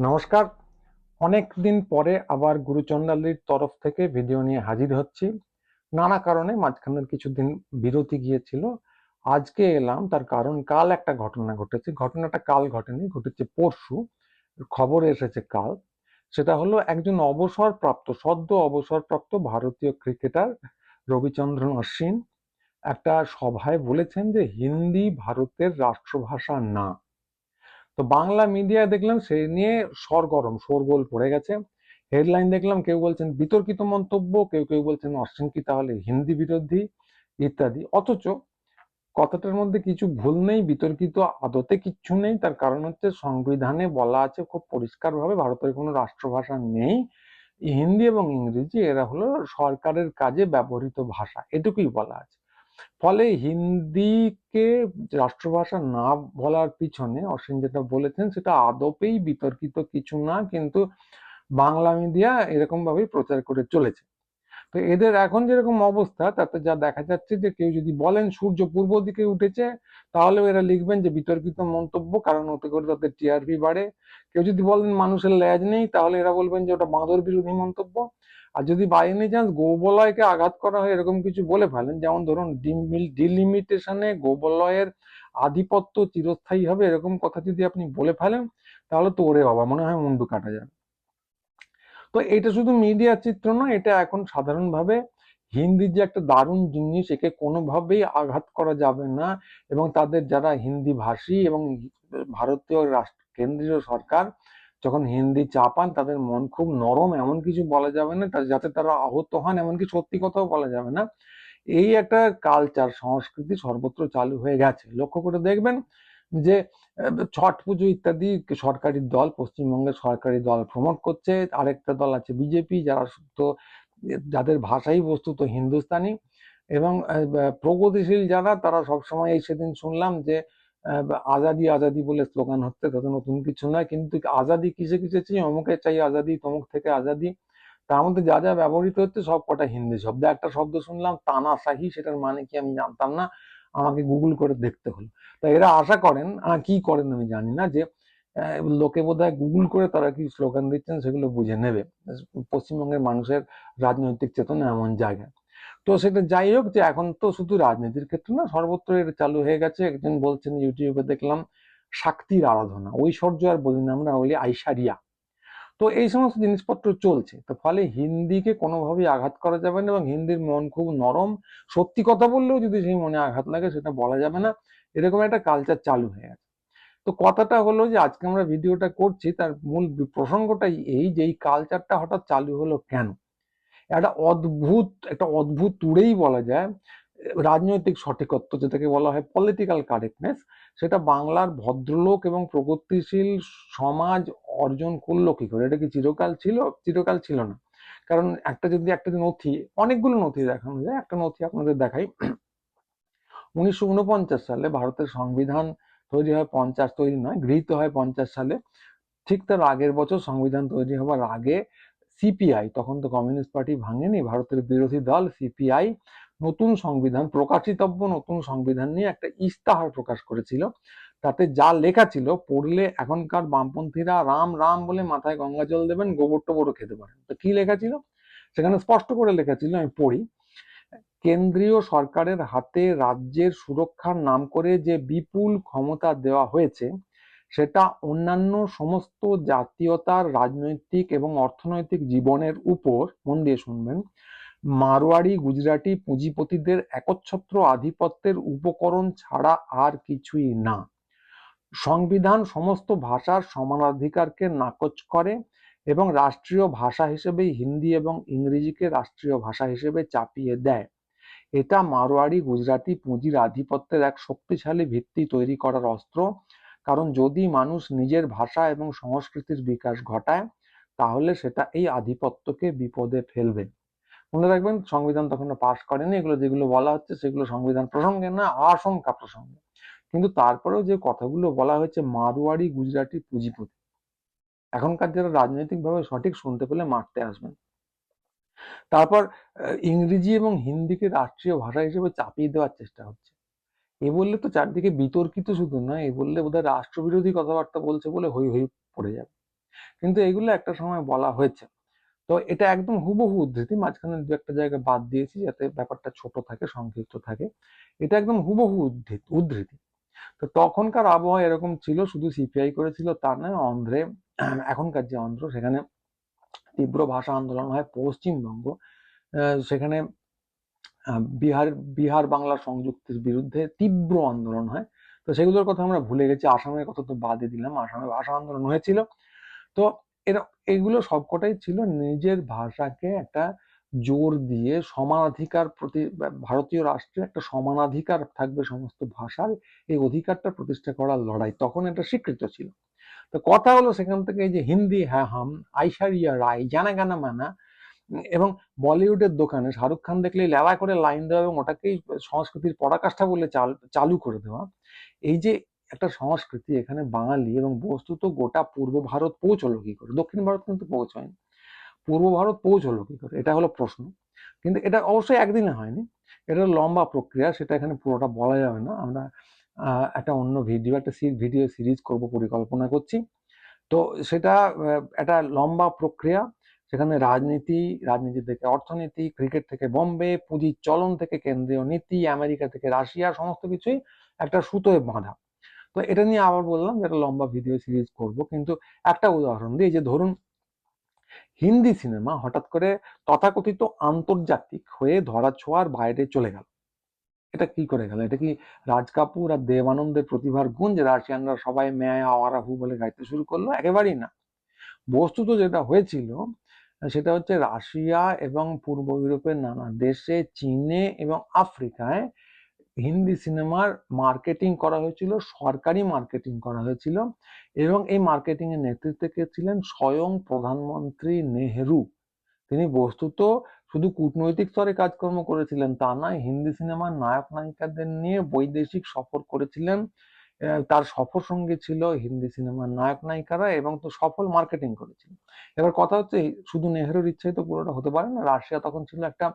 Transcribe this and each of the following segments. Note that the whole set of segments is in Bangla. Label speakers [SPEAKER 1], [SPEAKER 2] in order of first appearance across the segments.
[SPEAKER 1] নমস্কার। অনেক দিন পরে আবার গুরুচন্ডালির তরফ থেকে ভিডিও নিয়ে হাজির হচ্ছি। নানা কারণে মাঝখানের কিছুদিন বিরতি গিয়েছিল। আজকে এলাম, তার কারণ কাল একটা ঘটনা ঘটেছে। ঘটনাটা কাল ঘটেনি, ঘটেছে পরশু। খবর এসেছে কাল। সেটা হলো একজন অবসরপ্রাপ্ত, সদ্য অবসরপ্রাপ্ত ভারতীয় ক্রিকেটার রবিচন্দ্রন অশ্বিন একটা সভায় বলেছেন যে হিন্দি ভারতের রাষ্ট্রভাষা না। তো বাংলা মিডিয়া দেখলাম সেই নিয়ে সরগরম, শোরগোল পড়ে গেছে। হেডলাইন দেখলাম, কেউ বলছেন বিতর্কিত মন্তব্য, কেউ কেউ বলছেন অশ্বিন কি তাহলে হিন্দি বিরোধী ইত্যাদি। অথচ কথাটার মধ্যে কিছু ভুল নেই, বিতর্কিত আদতে কিচ্ছু নেই। তার কারণ হচ্ছে সংবিধানে বলা আছে খুব পরিষ্কারভাবে, ভারতের কোনো রাষ্ট্রভাষা নেই। হিন্দি এবং ইংরেজি, এরা হলো সরকারের কাজে ব্যবহৃত ভাষা, এটুকুই বলা আছে। ফলে হিন্দিকে রাষ্ট্রভাষা না বলার পিছনে অসীম যেটা বলেছেন, সেটা আদপেই বিতর্কিত কিছু না, কিন্তু বাংলা মিডিয়া এরকম ভাবেই প্রচার করে চলেছে। তো এদের এখন যেরকম অবস্থা, তাতে যা দেখা যাচ্ছে যে কেউ যদি বলেন সূর্য পূর্ব দিকে উঠেছে, তাহলেও এরা লিখবেন যে বিতর্কিত মন্তব্য, কারণ ওতে করে তাদের টিআরপি বাড়ে। কেউ যদি বলেন মানুষের ল্যাজ নেই, তাহলে এরা বলবেন যে ওটা বাঁদর বিরোধী মন্তব্য। আর যদি বাই এনি চান্স গোবলয়কে আঘাত করা হয়, এরকম কিছু বলে ফেলেন, যেমন ধরুন ডিলিমিটেশনে গোবলয়ের আধিপত্য চিরস্থায়ী হবে, এরকম কথা যদি আপনি বলে ফেলেন, তাহলে তো ওরে বাবা, মনে হয় মুন্ডু কাটা যাবে। তো এটা শুধু মিডিয়ার চিত্র নয়, এটা এখন সাধারণভাবে হিন্দির যে একটা দারুণ জিনিস, একে কোনোভাবেই আঘাত করা যাবে না এবং তাদের যারা হিন্দি ভাষী এবং ভারতীয় রাষ্ট্র, কেন্দ্রীয় সরকার যখন হিন্দি চাপান তাদের মন খুব নরম, এমন কিছু বলা যাবে না যাতে তারা আহত হন, এমনকি সত্যি কথাও বলা যাবে না। এই একটা কালচার সংস্কৃতি সর্বত্র চালু হয়ে গেছে। লক্ষ্য করে দেখবেন যে ছট পুজো ইত্যাদি সরকারি দল, পশ্চিমবঙ্গের সরকারি দল প্রমোট করছে। আরেকটা দল আছে বিজেপি, যারা তো যাদের ভাষাই বস্তুত হিন্দুস্তানি এবং প্রগতিশীল যারা, তারা সবসময় এই সেদিন শুনলাম যে আজাদি আজাদি বলে স্লোগান হচ্ছে, তাতে নতুন কিছু নয়, কিন্তু আজাদি কিসে কিসে চাই? অমুকে চাই আজাদি, তমুক থেকে আজাদি। তার মধ্যে যা যা ব্যবহৃত হচ্ছে সব কটা হিন্দি শব্দ। একটা শব্দ শুনলাম, তানা তানাশাহি সেটার মানে কি আমি জানতাম না। আমাকে গুগল করে দেখতে হলো। তা এরা আশা করেন কি করেন আমি জানি না, যে লোকে বোধ গুগল করে তারা কি স্লোগান দিচ্ছেন সেগুলো বুঝে নেবে। পশ্চিমবঙ্গের মানুষের রাজনৈতিক চেতনা এমন জায়গায় তো সেটা যাই হোক যে এখন তো শুধু রাজনীতির ক্ষেত্রে না, সর্বত্র এটা চালু হয়ে গেছে। একজন বলছেন ইউটিউবে দেখলাম শাক্তির আরাধনা, ঐশ্বর্য আর বলি না আমরা, বলি আইসারিয়া। তো এই সমস্ত জিনিসপত্র চলছে। তো ফলে হিন্দিকে কোনোভাবেই আঘাত করা যাবে না এবং হিন্দির মন খুব নরম। সত্যি কথা বললেও যদি সেই মনে আঘাত লাগে, সেটা বলা যাবে না। এরকম একটা কালচার চালু হয়ে গেছে। তো কথাটা হলো যে, আজকে আমরা ভিডিওটা করছি, তার মূল প্রসঙ্গটাই এই যে, এই কালচারটা হঠাৎ চালু হলো কেন? একটা অদ্ভুত একটা অদ্ভুত তুড়েই বলা যায়, রাজনৈতিক সঠিকত্ব যেটাকে বলা হয় পলিটিক্যাল কারেক্টনেস সেটা বাংলার ভদ্রলোক এবং প্রগতিশীল সমাজ অর্জন করল কি করে? এটা কি চিরকাল ছিল? চিরকাল ছিল না। কারণ একটা যদি একটা নথি, অনেকগুলো নথি দেখানো যায়। একটা নথি আপনাদের দেখাই। উনিশশো উনপঞ্চাশ সালে ভারতের সংবিধান তৈরি হয় পঞ্চাশ, তৈরি নয়, গৃহীত হয় পঞ্চাশ সালে। ঠিক তার আগের বছর সংবিধান তৈরি হওয়ার আগে সিপিআই। তখন তো কমিউনিস্ট পার্টি ভাঙেনি, ভারতের বিরোধী দল সিপিআই। নতুন সংবিধান, প্রকাশিতব্য নতুন সংবিধান নিয়ে একটা ইস্তাহার প্রকাশ করেছিল। তাতে যা লেখা ছিল, পড়লে এখনকার বামপন্থীরা রাম রাম বলে মাথায় গঙ্গা জল দেবেন, গোবর টোবরও খেতে পারেন। তো কি লেখা ছিল? সেখানে স্পষ্ট করে লেখা ছিল, আমি পড়ি, কেন্দ্রীয় সরকারের হাতে রাজ্যের সুরক্ষার নাম করে যে বিপুল ক্ষমতা দেওয়া হয়েছে সেটা অন্যান্য সমস্ত জাতীয়তার রাজনৈতিক এবং অর্থনৈতিক জীবনের উপর, মন দিয়ে শুনবেন মারোয়াড়ি গুজরাটি পুঁজিপতিদের একচ্ছত্র আধিপত্যের উপকরণ ছাড়া আর কিছুই না। সংবিধান সমস্ত ভাষার সমানাধিকারকে নাকচ করে এবং রাষ্ট্রীয় ভাষা হিসেবে হিন্দি এবং ইংরেজিকে রাষ্ট্রীয় ভাষা হিসেবে চাপিয়ে দেয়। এটা মারোয়াড়ি গুজরাটি পুঁজির আধিপত্যের এক শক্তিশালী ভিত্তি তৈরি করার অস্ত্র। কারণ যদি মানুষ নিজের ভাষা এবং সংস্কৃতির বিকাশ ঘটায়, তাহলে সেটা এই আধিপত্যকে বিপদে ফেলবে। মনে রাখবেন, সংবিধান তখন পাশ করেনি। এগুলো যেগুলো বলা হচ্ছে, সেগুলো সংবিধান প্রসঙ্গে না, আশঙ্কা প্রসঙ্গে। কিন্তু তারপরেও যে কথাগুলো বলা হয়েছে মারোয়াড়ি গুজরাটি পুঁজিপতি। এখনকার যারা রাজনৈতিকভাবে সঠিক শুনতে পেলে মারতে আসবেন। তারপর ইংরেজি এবং হিন্দিকে রাষ্ট্রীয় ভাষা হিসেবে চাপিয়ে দেওয়ার চেষ্টা হচ্ছে। এ বললে তো চারদিকে বিতর্কিত শুধু নয়, এ বললে বোধহয় রাষ্ট্রবিরোধী কথাবার্তা বলছে বলে হই হই পড়ে যাবে। কিন্তু এগুলো একটা সময় বলা হয়েছে। তো এটা একদম হুবহু উদ্ধৃতি, মাঝখানে দু একটা জায়গায় বাদ দিয়েছি যাতে ব্যাপারটা ছোট থাকে, সংক্ষিপ্ত থাকে। এটা একদম হুবহু উদ্ধৃতি উদ্ধৃতি। তো তখনকার আবহাওয়া এরকম ছিল, শুধু সিপিআই করেছিল তা নয়, অন্ধ্রে, এখনকার যে অন্ধ্র, সেখানে তীব্র ভাষা আন্দোলন হয় পশ্চিমবঙ্গ। সেখানে বিহার বিহার বাংলা সংযুক্তির বিরুদ্ধে তীব্র আন্দোলন হয়। তো সেগুলোর কথা আমরা ভুলে গেছি, আসামের কথা তো বাদে দিলাম, আসামে ভাষা আন্দোলন হয়েছিল। তো এরা, এগুলো সবকটাই ছিল নিজের ভাষাকে একটা জোর দিয়ে সমানাধিকার প্রতি, ভারতীয় রাষ্ট্রে একটা সমানাধিকার থাকবে সমস্ত ভাষার, এই অধিকারটা প্রতিষ্ঠা করার লড়াই তখন এটা স্বীকৃত ছিল। তো কথা হলো সেখান থেকে যে হিন্দি হ্যাঁ হাম আইশারিয়া রায় জানা গানা মানা এবং বলিউডের দোকানে শাহরুখ খান দেখলেই লেলা করে লাইন দেওয়া এবং ওটাকেই সংস্কৃতির পরাকাষ্ঠা বলে চাল করে দেওয়া। এই যে একটা সংস্কৃতি এখানে বাঙালি এবং বস্তুত গোটা পূর্ব ভারত পৌঁছলো কি করে? দক্ষিণ ভারত কিন্তু পৌঁছায়নি। পূর্ব ভারত পৌঁছলো কি করে? এটা হলো প্রশ্ন। কিন্তু এটা অবশ্যই একদিনে হয়নি। এটা লম্বা প্রক্রিয়া, সেটা এখানে পুরোটা বলা যাবে না। আমরা একটা অন্য ভিডিও, একটা ভিডিও সিরিজ করব পরিকল্পনা করছি। তো সেটা একটা লম্বা প্রক্রিয়া। সেখানে রাজনীতি রাজনীতি থেকে অর্থনীতি, ক্রিকেট থেকে বোম্বে পুঁজির চলন থেকে কেন্দ্রীয় নীতি, আমেরিকা থেকে রাশিয়া, সমস্ত কিছুই একটা সুতোয় বাঁধা। তো এটা নিয়ে আবার বললাম যে একটা লম্বা ভিডিও সিরিজ করব, কিন্তু একটা উদাহরণ দিই যে ধরুন, হিন্দি সিনেমা হঠাৎ করে তথাকথিত আন্তর্জাতিক হয়ে ধরা ছোঁয়ার বাইরে চলে গেল। এটা কি করে গেল? এটা কি রাজ কাপুর আর দেবানন্দের প্রতিভার গুণ যে রাশিয়ানরা সবাই ম্যায় আওয়ারাহু বলে গাইতে শুরু করল? একেবারেই না। বস্তুত যেটা হয়েছিল সেটা হচ্ছে রাশিয়া এবং পূর্ব ইউরোপের নানা দেশে, চীনে এবং আফ্রিকায় হিন্দি সিনেমার মার্কেটিং করা হয়েছিল, সরকারি মার্কেটিং করা হয়েছিল এবং এই মার্কেটিং এর নেতৃত্বে কে ছিলেন? স্বয়ং প্রধানমন্ত্রী নেহেরু। তিনি বস্তুত শুধু কূটনৈতিক স্তরে কাজকর্ম করেছিলেন তা নয়, হিন্দি সিনেমার নায়ক নায়িকাদের নিয়ে বৈদেশিক সফর করেছিলেন। তার সফর সঙ্গে ছিল হিন্দি সিনেমার নায়ক নায়িকারা এবং তো সফল মার্কেটিং করেছিল। এবার কথা হচ্ছে, শুধু নেহেরুর ইচ্ছাই তো পুরোটা হতে পারে না, রাশিয়া তখন ছিল একটা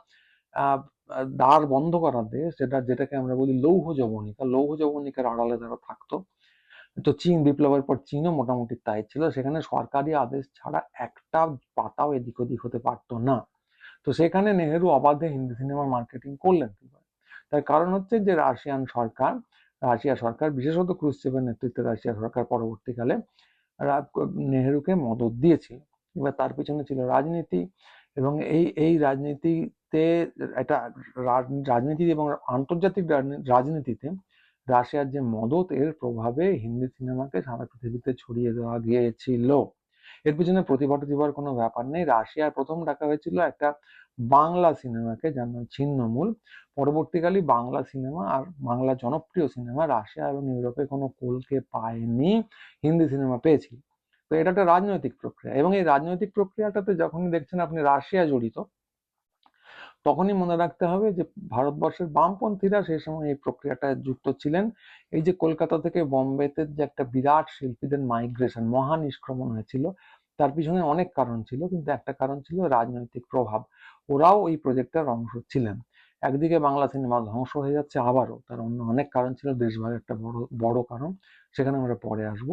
[SPEAKER 1] দ্বার বন্ধ করার দেশ, যেটা, যেটাকে আমরা বলি লৌহ যবনিকা। লৌহ যবনিকার আড়ালে যারা থাকতো, তো চীন বিপ্লবের পর চীনও মোটামুটি তাই ছিল। সেখানে সরকারি আদেশ ছাড়া একটা পাতাও এদিক ওদিক হতে পারতো না। তো সেখানে নেহেরু অবাধে হিন্দি সিনেমার মার্কেটিং করলেন তার কারণ হচ্ছে যে রাশিয়ান সরকার রাশিয়া সরকার, বিশেষত ক্রুশ্চেভের নেতৃত্বে রাশিয়া সরকার পরবর্তীকালে নেহেরুকে মদত দিয়েছিল এবার তার পিছনে ছিল রাজনীতি এবং এই এই রাজনীতিতে একটা রা- রাজনীতি এবং আন্তর্জাতিক রাজনীতিতে রাশিয়ার যে মদত এর প্রভাবে হিন্দি সিনেমাকে সারা পৃথিবীতে ছড়িয়ে দেওয়া গিয়েছিল। এর পিছনে প্রতিভা টতিভার কোনো ব্যাপার নেই। রাশিয়ার প্রথম ডাকা হয়েছিল একটা বাংলা সিনেমাকে, যার নাম ছিন্নমূল। পরবর্তীকালে বাংলা সিনেমা আর বাংলা জনপ্রিয় সিনেমা রাশিয়া এবং ইউরোপে কোনো কোলকে পায়নি। হিন্দি সিনেমা পেয়েছিল। তো এটা একটা রাজনৈতিক প্রক্রিয়া এবং এই রাজনৈতিক প্রক্রিয়াটাতে যখনই দেখছেন আপনি রাশিয়া জড়িত তখনই মনে রাখতে হবে যে ভারতবর্ষের বামপন্থীরা সেই সময় এই প্রক্রিয়াটায় যুক্ত ছিলেন। এই যে কলকাতা থেকে বোম্বেতে যে একটা বিরাট শিল্পীদের মাইগ্রেশন মহা নিষ্ক্রমণ হয়েছিল, তার পিছনে অনেক কারণ ছিল, কিন্তু একটা কারণ ছিল রাজনৈতিক প্রভাব। ওরাও এই প্রজেক্টের অংশ ছিলেন। একদিকে বাংলা সিনেমা ধ্বংস হয়ে যাচ্ছে আবারও, তার অন্য অনেক কারণ ছিল, দেশভাগের একটা বড় বড় কারণ, সেখানে আমরা পরে আসব।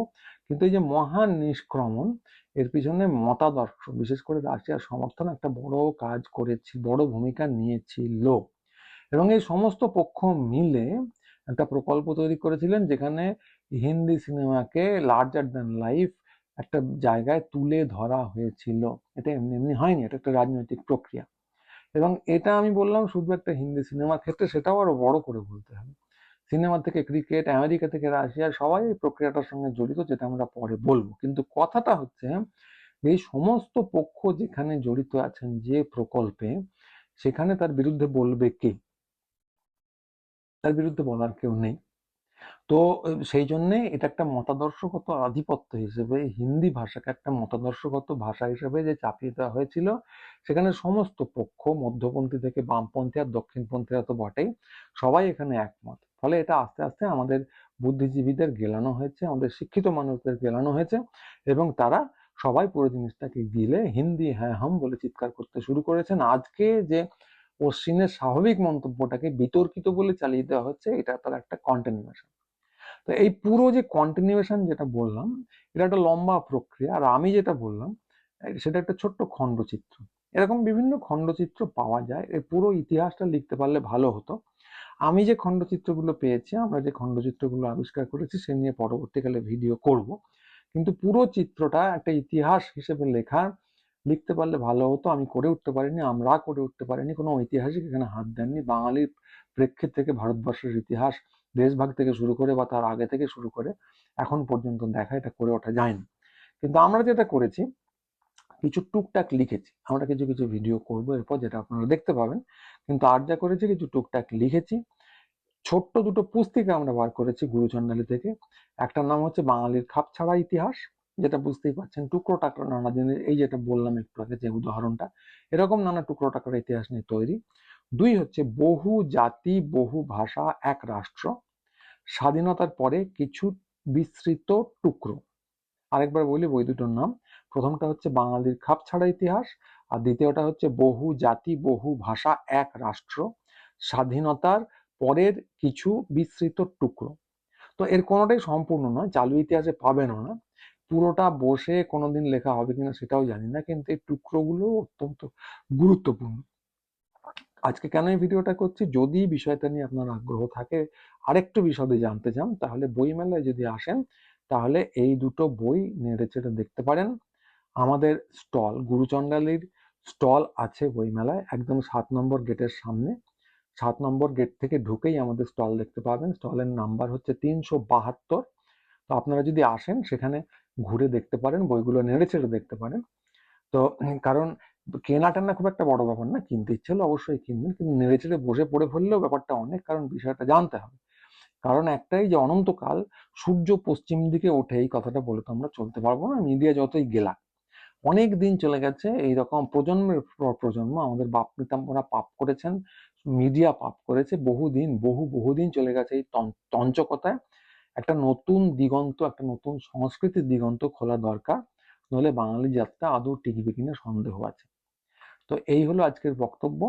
[SPEAKER 1] কিন্তু এই যে মহান নিষ্ক্রমণ, এর পিছনে মতাদর্শ, বিশেষ করে রাশিয়ার সমর্থন একটা বড় কাজ করেছি, বড় ভূমিকা নিয়েছিল এবং এই সমস্ত পক্ষ মিলে একটা প্রকল্প তৈরি করেছিলেন যেখানে হিন্দি সিনেমাকে লার্জার দ্যান লাইফ একটা জায়গায় তুলে ধরা হয়েছিল। এটা এমনি এমনি হয়নি, এটা একটা রাজনৈতিক প্রক্রিয়া। এবং এটা আমি বললাম শুধু একটা হিন্দি সিনেমার ক্ষেত্রে, সেটাও আরও বড় করে বলতে হবে। সিনেমা থেকে ক্রিকেট, আমেরিকা থেকে রাশিয়া, সবাই এই প্রক্রিয়াটার সঙ্গে জড়িত, যেটা আমরা পরে বলব। কিন্তু কথাটা হচ্ছে, এই সমস্ত পক্ষ যেখানে জড়িত আছেন যে প্রকল্পে, সেখানে তার বিরুদ্ধে বলবে কে? তার বিরুদ্ধে বলার কেউ নেই। তো সেই জন্যে এটা একটা মতাদর্শগত আধিপত্য হিসেবে হিন্দি ভাষাকে একটা মতাদর্শগত ভাষা হিসেবে যে চাপিয়ে দেওয়া হয়েছিল, সেখানে সমস্ত পক্ষ, মধ্যপন্থী থেকে বামপন্থী আর দক্ষিণপন্থীরা তো বটেই, সবাই এখানে একমত। ফলে এটা আস্তে আস্তে আমাদের বুদ্ধিজীবীদের গেলানো হয়েছে, আমাদের শিক্ষিত মানুষদের গেলানো হয়েছে এবং তারা সবাই পুরো জিনিসটাকে গিলে হিন্দি হ্যাঁ হাম বলে চিৎকার করতে শুরু করেছেন। আজকে যে অশ্বিনের স্বাভাবিক মন্তব্যটাকে বিতর্কিত বলে চালিয়ে দেওয়া হচ্ছে, এটা তার একটা কন্টিনিউশন তো এই পুরো যে কন্টিনিউয়েশন যেটা বললাম, এটা একটা লম্বা প্রক্রিয়া। আর আমি যেটা বললাম সেটা একটা ছোট্ট খণ্ডচিত্র। এরকম বিভিন্ন খণ্ডচিত্র পাওয়া যায়। এর পুরো ইতিহাসটা লিখতে পারলে ভালো হতো। আমি যে খণ্ডচিত্রগুলো পেয়েছি, আমরা যে খণ্ডচিত্রগুলো আবিষ্কার করেছি, সে নিয়ে পরবর্তীকালে ভিডিও করব। কিন্তু পুরো চিত্রটা একটা ইতিহাস হিসেবে লেখা লিখতে পারলে ভালো হতো। আমি করে উঠতে পারিনি, আমরা করে উঠতে পারিনি। কোনো ঐতিহাসিক এখানে হাত দেননি। বাঙালির প্রেক্ষিত থেকে ভারতবর্ষের ইতিহাস দেশভাগ থেকে শুরু করে বা তার আগে থেকে শুরু করে এখন পর্যন্ত দেখা এটা করে ওঠা যায়নি। কিন্তু আমরা যেটা করেছি, কিছু টুকটাক লিখেছি। আমরা কিছু কিছু ভিডিও করব এরপর যেটা আপনারা দেখতে পাবেন। কিন্তু আর যা করেছি, কিছু টুকটাক লিখেছি। ছোট্ট দুটো পুস্তিকা আমরা বার করেছি গুরুচন্ডালী থেকে। একটার নাম হচ্ছে বাঙালির খাপ ছাড়া ইতিহাস। যেটা বুঝতেই পারছেন টুকরো টাকরো নানা দিনের এই যেটা বললাম একটু আগে যে উদাহরণটা, এরকম নানা টুকরো টাকরো ইতিহাস নিয়ে তৈরি। দুই হচ্ছে বহু জাতি, বহু ভাষা, এক রাষ্ট্র। স্বাধীনতার পরে কিছু বিস্তৃত টুকরো। আরেকবার বলি, বই দুটোর নাম। প্রথমটা হচ্ছে বাঙালির খাপ ছাড়া ইতিহাস, আর দ্বিতীয়টা হচ্ছে বহু জাতি, বহু ভাষা, এক রাষ্ট্র। স্বাধীনতার পরের কিছু বিস্তৃত টুকরো। তো এর কোনোটাই সম্পূর্ণ নয়, চালু ইতিহাসে পাবেনও না। পুরোটা বসে কোনোদিন লেখা হবে কিনা সেটাও জানি না, কিন্তু এই টুকরোগুলো অত্যন্ত গুরুত্বপূর্ণ। আজকে কেন এই ভিডিওটা করছি? যদি বিষয়টা নিয়ে আপনার আগ্রহ থাকে, আরেকটু বিশদে জানতে চান, তাহলে বইমেলায় যদি আসেন, তাহলে এই দুটো বই নেড়ে চেড়ে দেখতে পারেন। আমাদের স্টল, গুরুচণ্ডালীর স্টল আছে বইমেলায়, একদম সাত নম্বর গেটের সামনে। সাত নম্বর গেট থেকে ঢুকেই আমাদের স্টল দেখতে পাবেন। স্টলের নাম্বার হচ্ছে তিনশো বাহাত্তর। তো আপনারা যদি আসেন, সেখানে ঘুরে দেখতে পারেন, বইগুলো নেড়ে চেড়ে দেখতে পারেন। তো, কারণ কেনা টেনা খুব একটা বড় ব্যাপার না, কিনতে ইচ্ছে হলে অবশ্যই কিনবেন, কিন্তু নেড়ে চেড়ে বসে পড়ে ফেললেও ব্যাপারটা অনেক, কারণ বিষয়টা জানতে হবে। কারণ একটাই যে অনন্তকাল সূর্য পশ্চিম দিকে ওঠে, এই কথাটা বলে তো আমরা চলতে পারব না, মিডিয়া যতই গেলা অনেক দিন চলে গেছে, এইরকম প্রজন্মের পর প্রজন্ম, আমাদের বাপ পিতাম্বরা পাপ করেছেন, মিডিয়া পাপ করেছে, বহুদিন, বহু, বহুদিন চলে গেছে এই তঞ্চকতায়। একটা নতুন দিগন্ত, একটা নতুন সংস্কৃতির দিগন্ত খোলা দরকার, নইলে বাঙালি যাত্রা আদৌ টিকবে কিনা সন্দেহ আছে। তো এই হলো আজকের বক্তব্য।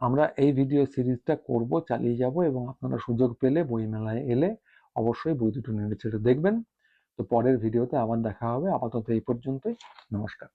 [SPEAKER 1] আমরা এই ভিডিও সিরিজটা করব, চালিয়ে যাব এবং আপনারা সুযোগ পেলে বইমেলায় এলে অবশ্যই বই দুটো চেড়ে দেখবেন। তো পরের ভিডিওতে আবার দেখা হবে। আপাতত এই পর্যন্তই। নমস্কার।